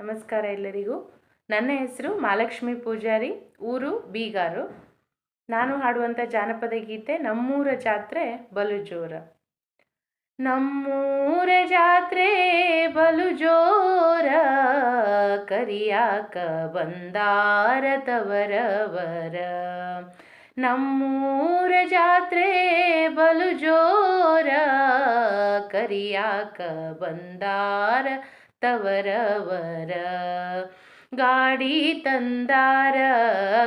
ನಮಸ್ಕಾರ ಎಲ್ಲರಿಗೂ. ನನ್ನ ಹೆಸರು ಮಹಾಲಕ್ಷ್ಮಿ ಪೂಜಾರಿ, ಊರು ಬೀಗಾರು. ನಾನು ಹಾಡುವಂಥ ಜಾನಪದ ಗೀತೆ ನಮ್ಮೂರ ಜಾತ್ರೆ ಬಲು ಜೋರ ನಮ್ಮೂರ ಜಾತ್ರೆ ಬಲು ಜೋರ ಕರಿಯಾಕ ಬಂದಾರ ತವರವರ ನಮ್ಮೂರ ಜಾತ್ರೆ ಬಲು ಜೋರ ಕರಿಯಾಕ ಬಂದಾರ ತವರವರ ಗಾಡಿ ತಂದಾರ,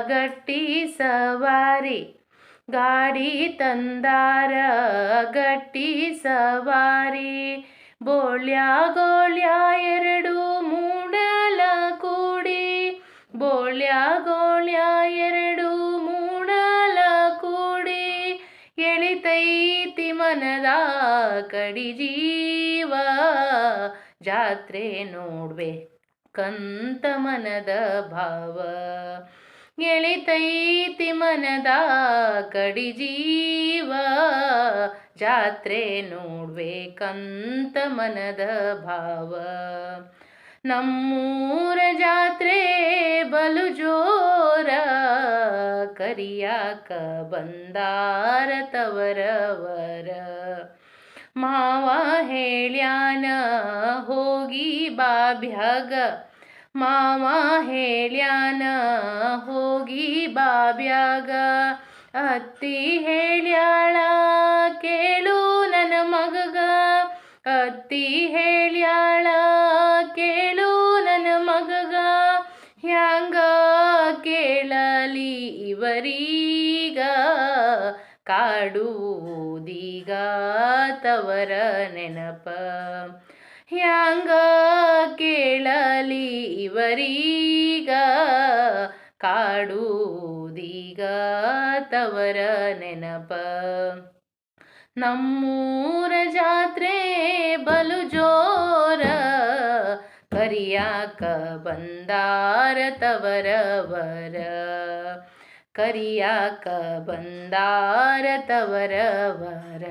ಗಟ್ಟಿ ಸವಾರಿ. ಗಾಡಿ ತಂದಾರ, ಗಟ್ಟಿ ಸವಾರಿ. ಬೋಳ್ಯ ಗೋಳ್ಯ ಎರಡು ಮೂಡಲ ಕೂಡಿ. ಬೋಳ್ಯ ಗೋಳ್ಯ ಎರಡು ಮೂಡಲ ಕೂಡಿ. ಎಳಿತೈತಿ ಮನದ ಕಡಿ ಜೀವ ಜಾತ್ರೆ ನೋಡ್ವೆ. ಕಂತ ಮನದ ಭಾವ. ಎಳಿತೈತಿ ಮನದ ಕಡಿ ಜೀವ. ಜಾತ್ರೆ ಕಂತ ಮನದ ಭಾವ. ನಮ್ಮೂರ ಜಾತ್ರೆ ಬಲು ಜೋರ. ಕರಿಯಾಕ ಬಂದಾರ ತವರವರ. ಮಾವ ಹೇಳ್ಯಾನ, ಹೋಗಿ ಬಾಬ್ಯಾಗ. ಮಾವ ಹೇಳ್ಯಾನ, ಹೋಗಿ ಬಾಬ್ಯಾಗ. ಅತ್ತಿ ಹೇಳ್ಯಾಳ, ಕೇಳು ನನ್ನ ಮಗಗ. ಅತ್ತಿ ಹೇಳ್ಯಾಳ, ಕೇಳು ನನ್ನ ಮಗಗ. ಹ್ಯಾಂಗ ಕೇಳಲಿ ಇವರೀಗ? ಕಾಡುವುದೀಗ ತವರ ನೆನಪ. ಹ್ಯಾಂಗ ಕೇಳಲಿ ಇವರೀಗ? ಕಾಡುವುದೀಗ ತವರ ನೆನಪ. ನಮ್ಮೂರ ಜಾತ್ರೆ ಬಲು ಜೋರ ಕರಿಯಾಕ ಬಂದಾರ ತವರವರ. ಕರಿಯಾಕ ಬಂದಾರ ತವರವರ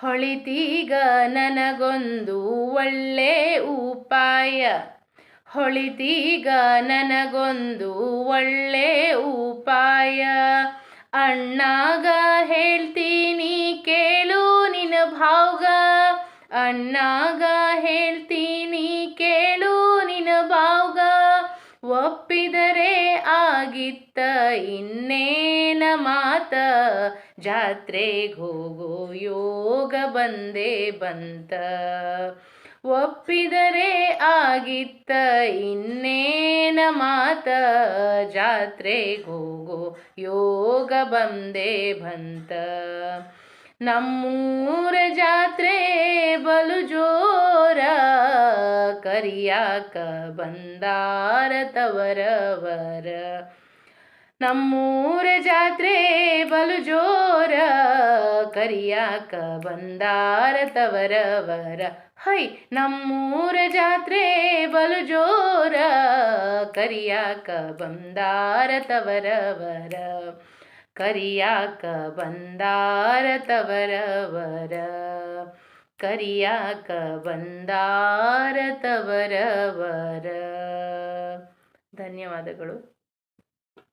ಹೊಳಿತೀಗ ನನಗೊಂದು ಒಳ್ಳೆ ಉಪಾಯ. ಹೊಳಿತೀಗ ನನಗೊಂದು ಒಳ್ಳೆ ಉಪಾಯ. ಅಣ್ಣಾಗ ಹೇಳ್ತೀನಿ ಕೇಳು ನಿನ್ನ ಭಾವ್ಗ. ಅಣ್ಣಾಗ ಹೇಳ್ತೀನಿ ಕೇಳು ನಿನ್ನ ಭಾವ್ಗ. ಒಪ್ಪಿದರೆ ಆಗಿತ್ತ ಇನ್ನೇನ ಮಾತ? ಜಾತ್ರೆಗೆ ಹೋಗೋ ಯೋಗ ಬಂದೇ ಬಂತ. ಒಪ್ಪಿದರೆ ಆಗಿತ್ತ ಇನ್ನೇನ ಮಾತ? ಜಾತ್ರೆಗೆ ಹೋಗೋ ಯೋಗ ಬಂದೇ ಬಂತ. ನಮ್ಮೂರ ಜಾತ್ರೆ ಬಲು ಜೋರ, ಕರಿಯಾಕ ಬಂದಾರ ತವರವರ. ನಮ್ಮೂರ ಜಾತ್ರೆ ಬಲು ಜೋರ ಕರಿಯಾಕ ಬಂದಾರ ತವರವರ. ಹೈ, ನಮ್ಮೂರ ಜಾತ್ರೆ ಬಲು ಜೋರ ಕರಿಯಾಕ ಬಂದಾರ ತವರವರ. ಕರಿಯಾಕ ಬಂದಾರ ತವರವರ. ಕರಿಯಾಕ ಬಂದಾರ ತವರವರ. ಧನ್ಯವಾದಗಳು.